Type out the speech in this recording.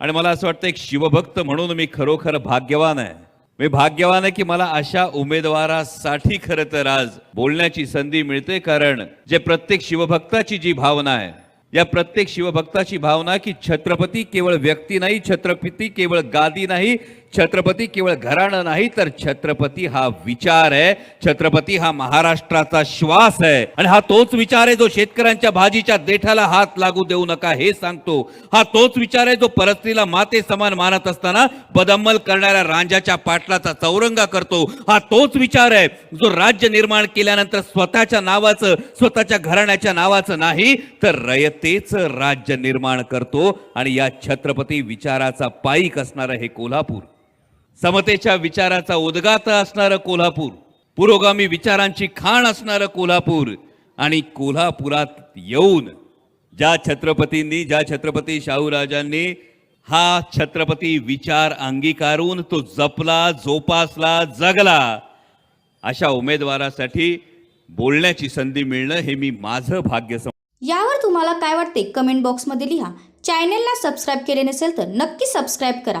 आणि मला असं वाटतं एक शिवभक्त म्हणून मी खरोखर भाग्यवान आहे. मी भाग्यवान आहे की मला अशा उमेदवारासाठी खरं तर आज बोलण्याची संधी मिळते कारण जे प्रत्येक शिवभक्ताची जी भावना आहे या प्रत्येक शिवभक्ताची भावना की छत्रपती केवळ व्यक्ती नाही छत्रपती केवळ गादी नाही छत्रपती केवळ घराणं नाही तर छत्रपती हा विचार आहे. छत्रपती हा महाराष्ट्राचा श्वास आहे. आणि हा तोच विचार आहे जो शेतकऱ्यांच्या भाजीच्या देठाला हात लागू देऊ नका हे सांगतो. हा तोच विचार आहे जो परस्त्रीला माते समान मानत असताना बदम्मल करणाऱ्या रांजाच्या पाटलाचा चौरंगा करतो. हा तोच विचार आहे जो राज्य निर्माण केल्यानंतर स्वतःच्या नावाचं स्वतःच्या घराण्याच्या नावाचं नाही तर रयतेच राज्य निर्माण करतो. आणि या छत्रपती विचाराचा पाईक असणारं हे कोल्हापूर. समतेच्या विचाराचा उद्गात असणारं कोल्हापूर पुरोगामी विचारांची खाण असणारं कोल्हापूर आणि कोल्हापुरात येऊन ज्या छत्रपतींनी ज्या छत्रपती शाहूराजांनी हा छत्रपती विचार अंगीकारून तो जपला जोपासला जगला अशा उमेदवारासाठी बोलण्याची संधी मिळणं हे मी माझं भाग्य सम यावर तुम्हाला काय वाटते? कमेंट बॉक्समध्ये लिहा. चॅनेलला सबस्क्राईब केले नसेल तर नक्की सबस्क्राईब करा.